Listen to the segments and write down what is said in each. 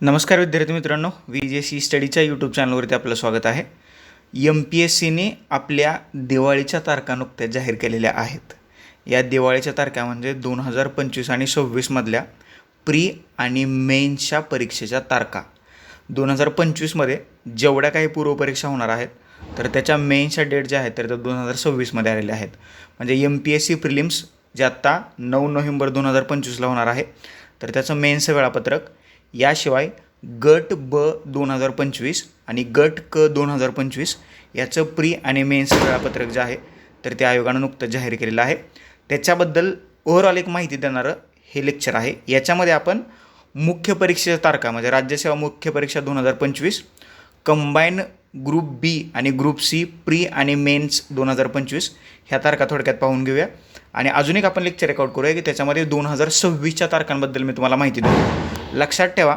नमस्कार विद्यार्थी मित्रांनो व्ही जे सी स्टडीच्या यूट्यूब चॅनलवरती आपलं स्वागत आहे. एम पी एस सीने आपल्या दिवाळीच्या तारखा नुकत्याच जाहीर केलेल्या आहेत. या दिवाळीच्या तारखा म्हणजे दोन हजार पंचवीस आणि सव्वीसमधल्या प्री आणि मेन्सच्या परीक्षेच्या तारखा. दोन हजार पंचवीसमध्ये जेवढ्या काही पूर्वपरीक्षा होणार आहेत तर त्याच्या मेन्सच्या डेट ज्या आहेत तर त्या दोन हजार सव्वीसमध्ये आलेल्या आहेत. म्हणजे M P S C prelims जे आत्ता नऊ नोव्हेंबर दोन हजार पंचवीसला होणार आहे तर त्याचं मेन्सचं वेळापत्रक याशिवाय गट ब दोन हजार पंचवीस आणि गट क दोन हजार पंचवीस याचं प्री आणि मेन्स वेळापत्रक जे आहे तर ते आयोगानं नुकतंच जाहीर केलेलं आहे. त्याच्याबद्दल ओव्हरऑल एक माहिती देणारं हे लेक्चर आहे. याच्यामध्ये आपण मुख्य परीक्षेच्या तारखा म्हणजे राज्यसेवा मुख्य परीक्षा दोन हजार पंचवीस कंबाईन ग्रुप बी आणि ग्रुप सी प्री आणि मेन्स दोन हजार पंचवीस ह्या तारखा थोडक्यात पाहून घेऊया. आणि अजून एक आपण लेक्चर रेकॉर्ड करूया की त्याच्यामध्ये दोन हजार सव्वीसच्या तारखांबद्दल मी तुम्हाला माहिती देतो. लक्षात ठेवा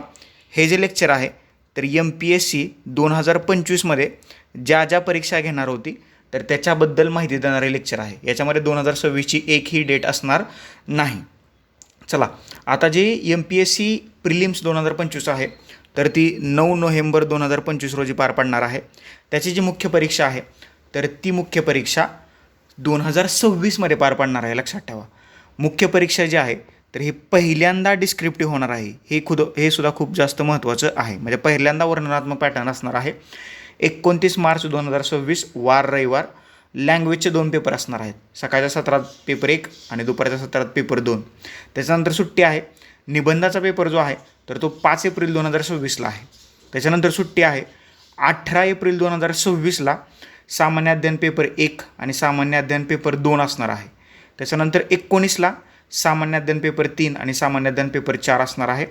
हे जे लेक्चर आहे तर यम पी एस सी दोन हजार पंचवीसमध्ये ज्या ज्या परीक्षा घेणार होती तर त्याच्याबद्दल माहिती देणारे लेक्चर आहे. याच्यामध्ये दोन हजार सव्वीसची एक ही डेट असणार नाही. चला आता जे M P S C prelims दोन हजार पंचवीस आहे तर ती नऊ नोव्हेंबर दोन हजार पंचवीस रोजी पार पडणार आहे. त्याची जी मुख्य परीक्षा आहे तर ती मुख्य परीक्षा दोन हजार सव्वीसमध्ये पार पडणार आहे. लक्षात ठेवा. मुख्य परीक्षा जी आहे तर हे पहिल्यांदा डिस्क्रिप्टिव्ह होणार आहे. हे खुद हे सुद्धा खूप जास्त महत्त्वाचं आहे. म्हणजे पहिल्यांदा वर्णनात्मक पॅटर्न असणार आहे. एकोणतीस मार्च दोन हजार सव्वीस वार रविवार. लँग्वेजचे दोन पेपर असणार आहेत. सकाळच्या सत्रात पेपर एक आणि दुपारच्या सत्रात पेपर दोन. त्याच्यानंतर सुट्टी आहे. निबंधाचा पेपर जो आहे तर तो पाच एप्रिल दोन हजार सव्वीसला आहे. त्याच्यानंतर सुट्टी आहे. अठरा एप्रिल दोन हजार सव्वीसला सामान्य अध्ययन पेपर एक आणि सामान्य अध्ययन पेपर दोन असणार आहे. त्याच्यानंतर एकोणीसला सामान्य अध्ययन पेपर तीन आणि सामान्य अध्ययन पेपर चार असणार आहे.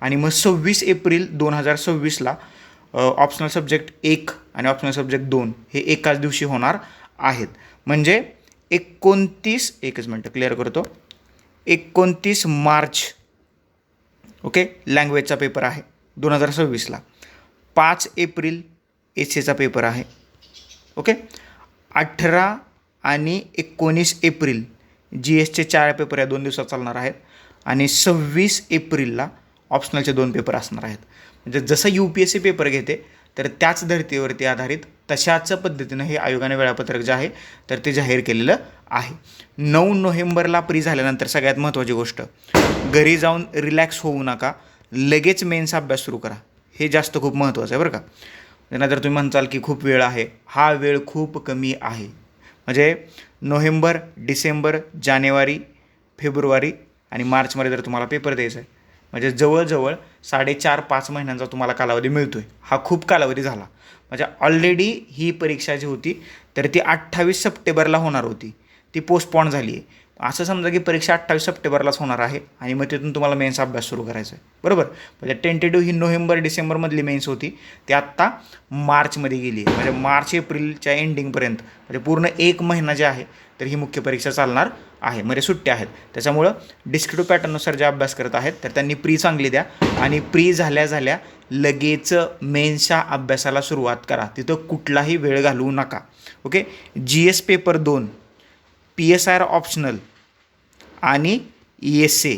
आणि मग सव्वीस एप्रिल दोन हजार सव्वीसला ऑप्शनल सब्जेक्ट एक आणि ऑप्शनल सब्जेक्ट दोन हे एकाच दिवशी होणार आहेत. म्हणजे एकोणतीस एकच मिनटं क्लिअर करतो. एकोणतीस मार्च ओके लँग्वेजचा पेपर आहे दोन हजार सव्वीसला. पाच एप्रिल एस एचा पेपर आहे. ओके अठरा आणि एकोणीस एप्रिल जी एसचे चार पेपर या दोन दिवसात चालणार आहेत. आणि सव्वीस एप्रिलला ऑप्शनलचे दोन पेपर असणार आहेत. म्हणजे जसं U P S C paper घेते तर त्याच धर्तीवरती आधारित तशाच पद्धतीनं हे आयोगाने वेळापत्रक जे आहे तर ते जाहीर केलेलं आहे. नऊ नोव्हेंबरला प्री झाल्यानंतर सगळ्यात महत्त्वाची गोष्ट घरी जाऊन रिलॅक्स होऊ नका लगेच मेन्स अभ्यास सुरू करा. हे जास्त खूप महत्त्वाचं आहे बरं का. नाहीतर तुम्ही म्हणताल की खूप वेळ आहे हा वेळ खूप कमी आहे. म्हणजे नोव्हेंबर डिसेंबर जानेवारी फेब्रुवारी आणि मार्चमध्ये जर तुम्हाला पेपर द्यायचा आहे म्हणजे जवळजवळ साडेचार पाच महिन्यांचा तुम्हाला कालावधी मिळतो आहे हा खूप कालावधी झाला. म्हणजे ऑलरेडी ही परीक्षा जी होती तर ती अठ्ठावीस सप्टेंबरला होणार होती. ती पोस्टपॉन झाली आहे. असं समजा की परीक्षा अठ्ठावीस सप्टेंबरलाच होणार आहे आणि मग तिथून तुम्हाला मेन्स अभ्यास सुरू करायचा आहे. बरोबर? म्हणजे टेंटेटिव्ह ही नोव्हेंबर डिसेंबरमधली मेन्स होती. ती आत्ता मार्चमध्ये गेली आहे. म्हणजे मार्च एप्रिलच्या एंडिंगपर्यंत म्हणजे पूर्ण एक महिना जे आहे तर ही मुख्य परीक्षा चालणार आहे. म्हणजे सुट्ट्या आहेत. त्याच्यामुळं डिस्क्रिप्टिव्ह पॅटर्ननुसार जे अभ्यास करत आहेत तर त्यांनी प्री चांगली द्या आणि प्री झाल्या झाल्या लगेच मेन्सच्या अभ्यासाला सुरुवात करा. तिथं कुठलाही वेळ घालवू नका. ओके जी एस पेपर दोन. P S I R optional आणि ई एस ए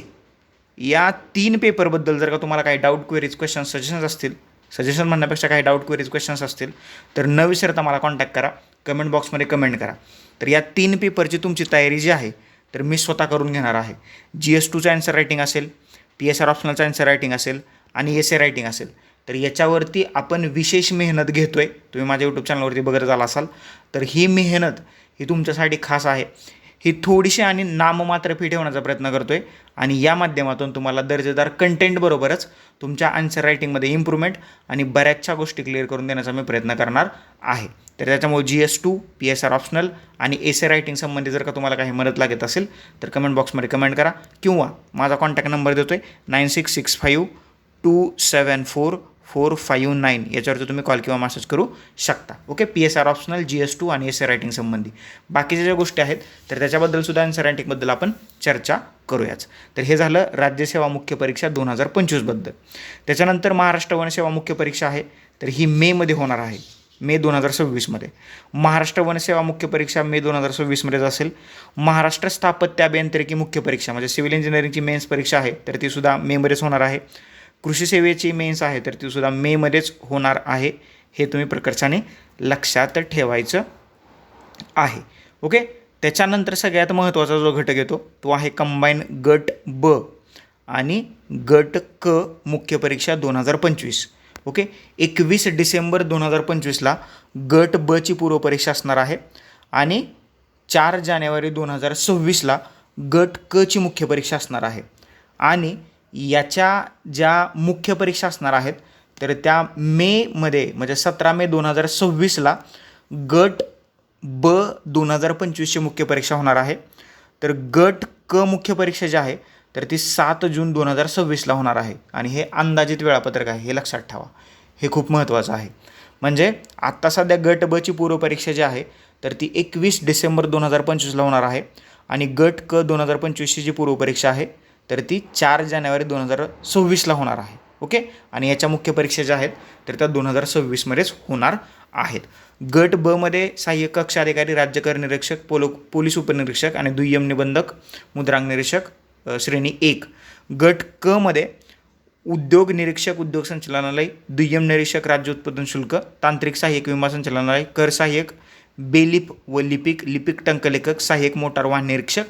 या तीन पेपरबद्दल जर का तुम्हाला काही डाऊट क्वेरीज क्वेश्चन सजेशन्स असतील सजेशन म्हणण्यापेक्षा काही डाऊट क्वेरीज क्वेश्चन्स असतील तर न विसरता मला कॉन्टॅक्ट करा. कमेंट बॉक्समध्ये कमेंट करा. तर या तीन पेपरची तुमची तयारी जी आहे तर मी स्वतः करून घेणार आहे. जी एस टूचं ॲन्सर रायटिंग असेल पी एस आर ऑप्शनलचं ॲन्सर रायटिंग असेल आणि एस ए रायटिंग असेल. तर याच्यावरती आपण विशेष मेहनत घेतो आहे तुम्ही माझ्या यूट्यूब चॅनलवरती बघत झाला असाल. तर ही मेहनत ही तुमच्यासाठी खास आहे. ही थोडीशी आणि नाममात्र फी ठेवण्याचा प्रयत्न करतो आहे आणि या माध्यमातून तुम्हाला दर्जेदार कंटेंटबरोबरच तुमच्या आन्सर रायटिंगमध्ये इम्प्रूव्हमेंट आणि बऱ्याचशा गोष्टी क्लिअर करून देण्याचा मी प्रयत्न करणार आहे. तर त्याच्यामुळे G S two P S R optional आणि एस ए रायटिंग संबंधी जर का तुम्हाला काही मदत लागत असेल तर कमेंट बॉक्समध्ये कमेंट करा किंवा माझा कॉन्टॅक्ट नंबर देतो आहे nine six six five two seven four four five nine याच्यावरती तुम्ही कॉल किंवा मॅसेज करू शकता. Okay P S R optional G S two आणि एस ए रायटिंग संबंधी. बाकीच्या ज्या गोष्टी आहेत तर त्याच्याबद्दल सुद्धा आन्सर रायटिंगबद्दल आपण चर्चा करूयाच तर हे झालं राज्यसेवा मुख्य परीक्षा दोन हजार पंचवीसबद्दल त्याच्यानंतर महाराष्ट्र वनसेवा मुख्य परीक्षा आहे तर ही मेमध्ये होणार आहे. मे दोन हजार सव्वीसमध्ये महाराष्ट्र वनसेवा मुख्य परीक्षा मे दोन हजार सव्वीसमध्येच असेल. महाराष्ट्र स्थापत्य अभियांत्रिकी मुख्य परीक्षा म्हणजे सिव्हिल इंजिनिअरिंगची मेन्स परीक्षा आहे तर ती सुद्धा मेमध्येच होणार आहे. कृषी सेवेची मेन्स आहे तर ती सुद्धा मेमध्येच होणार आहे. हे तुम्ही प्रकर्षाने लक्षात ठेवायचं आहे. ओके? त्याच्यानंतर सगळ्यात महत्त्वाचा जो घटक येतो तो आहे कंबाईन गट ब आणि गट क मुख्य परीक्षा दोन हजार पंचवीस. ओके? एकवीस डिसेंबर दोन हजार पंचवीसला गट बची पूर्वपरीक्षा असणार आहे आणि चार जानेवारी दोन हजार सव्वीसला गट क ची मुख्य परीक्षा असणार आहे. आणि याच्या ज्या मुख्य परीक्षा असणार आहेत तर त्या मेमध्ये म्हणजे सतरा मे दोन हजार सव्वीसला गट ब दोन हजार पंचवीसची मुख्य परीक्षा होणार आहे. तर गट क मुख्य परीक्षा जी आहे तर ती सात जून दोन हजार सव्वीसला होणार आहे. आणि हे अंदाजित वेळापत्रक आहे हे लक्षात ठेवा. हे खूप महत्त्वाचं आहे. म्हणजे आत्ता सध्या गट बची पूर्वपरीक्षा जी आहे तर ती एकवीस डिसेंबर दोन हजार पंचवीसला होणार आहे. आणि गट क दोन हजार पंचवीसची जी पूर्वपरीक्षा आहे तर ती चार जानेवारी दोन हजार सव्वीसला होणार आहे. ओके? आणि याच्या मुख्य परीक्षा ज्या आहेत तर त्या दोन हजार सव्वीसमध्येच होणार आहेत. गट बमध्ये मध्ये सहाय्यक कक्ष अधिकारी राज्यकर निरीक्षक पोलो पोलीस उपनिरीक्षक आणि दुय्यम निबंधक मुद्रांक निरीक्षक श्रेणी एक. गट क मध्ये उद्योग निरीक्षक उद्योग संचालनालय दुय्यम निरीक्षक राज्य उत्पादन शुल्क तांत्रिक सहाय्यक विमा संचालनालय कर सहाय्यक बेलिप व लिपिक लिपिक टंकलेखक सहाय्यक मोटार वाहन निरीक्षक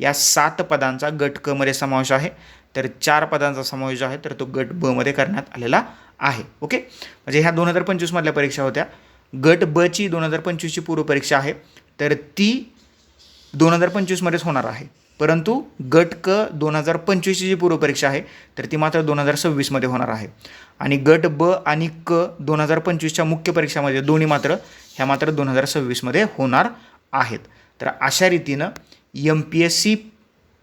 या सात पदांचा गट क मध्ये समावेश आहे. तर चार पदांचा समावेश आहे तर तो गट ब मध्ये करण्यात आलेला आहे. ओके? म्हणजे ह्या दोन हजार पंचवीसमधल्या परीक्षा होत्या. गट ब ची दोन हजार पंचवीसची पूर्वपरीक्षा आहे. तर ती दोन हजार पंचवीसमध्येच होणार आहे. परंतु गट क दोन हजार पंचवीसची जी पूर्वपरीक्षा आहे तर ती मात्र दोन हजार सव्वीसमध्ये होणार आहे. आणि गट ब आणि क दोन हजार पंचवीसच्या मुख्य परीक्षामध्ये दोन्ही मात्र ह्या मात्र दोन हजार सव्वीसमध्ये होणार आहेत. तर अशा रीतीनं M P S C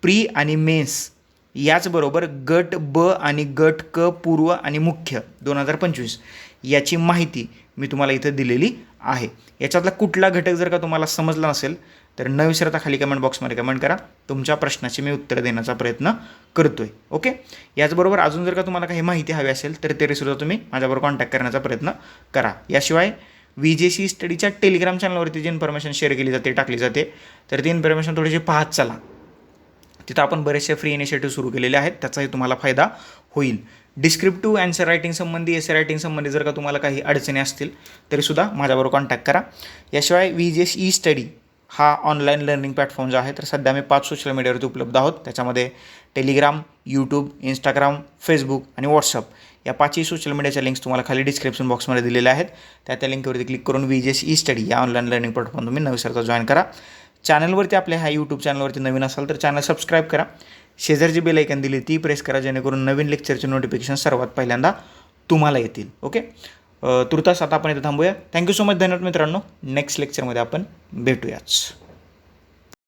pre आणि मेन्स याचबरोबर गट ब आणि गट क पूर्व आणि मुख्य दोन हजार पंचवीस याची माहिती मी तुम्हाला इथं दिलेली आहे. याच्यातला कुठला घटक जर का तुम्हाला समजला नसेल तर न विसरता खाली कमेंट बॉक्समध्ये कमेंट करा. तुमच्या प्रश्नाची मी उत्तर देण्याचा प्रयत्न करतोय. ओके? याचबरोबर अजून जर का तुम्हाला काही माहिती हवी असेल तर तरीसुद्धा तुम्ही माझ्याबरोबर कॉन्टॅक्ट करण्याचा प्रयत्न करा. याशिवाय व्ही जे सी स्टडीच्या टेलिग्राम चॅनलवरती जी इन्फॉर्मेशन शेअर केली जाते टाकली जाते तर ती इन्फॉर्मेशन थोडीशी पाहत चला. तिथं आपण बरेचसे फ्री इनिशिएटिव्ह सुरू केलेले आहेत त्याचाही तुम्हाला फायदा होईल. डिस्क्रिप्टिव्ह अँसर रायटिंग संबंधी एसे रायटिंग संबंधी जर का तुम्हाला काही अडचणी असतील तरीसुद्धा माझ्याबरोबर कॉन्टॅक्ट करा. याशिवाय व्ही जे ई स्टडी हा ऑनलाईन लर्निंग प्लॅटफॉर्म जो आहे तर सध्या मी पाच सोशल मीडियावरती उपलब्ध आहोत. त्याच्यामध्ये टेलिग्राम यूट्यूब इंस्टाग्राम फेसबुक आणि व्हॉट्सअप या पाचही सोशल मीडियाच्या लिंक्स तुम्हाला खाली डिस्क्रिप्शन बॉक्समध्ये दिलेल्या आहेत. त्या त्या लिंकवरती क्लिक करून वी जे ई स्टडी या ऑनलाईन लर्निंग प्लॅटफॉर्म तुम्ही नविसरता जॉईन करा. चॅनलवरती आपल्या ह्या यूट्यूब चॅनलवरती नवीन असाल तर चॅनल सबस्क्राईब करा. शेजारची बेल ऐकन दिली ती प्रेस करा जेणेकरून नवीन लेक्चरचे नोटिफिकेशन सर्वात पहिल्यांदा तुम्हाला येतील. ओके तुर्तास आता आपण इथं थांबूया. थँक्यू सो मच धन्यवाद मित्रांनो. नेक्स्ट लेक्चरमध्ये आपण भेटूयाच.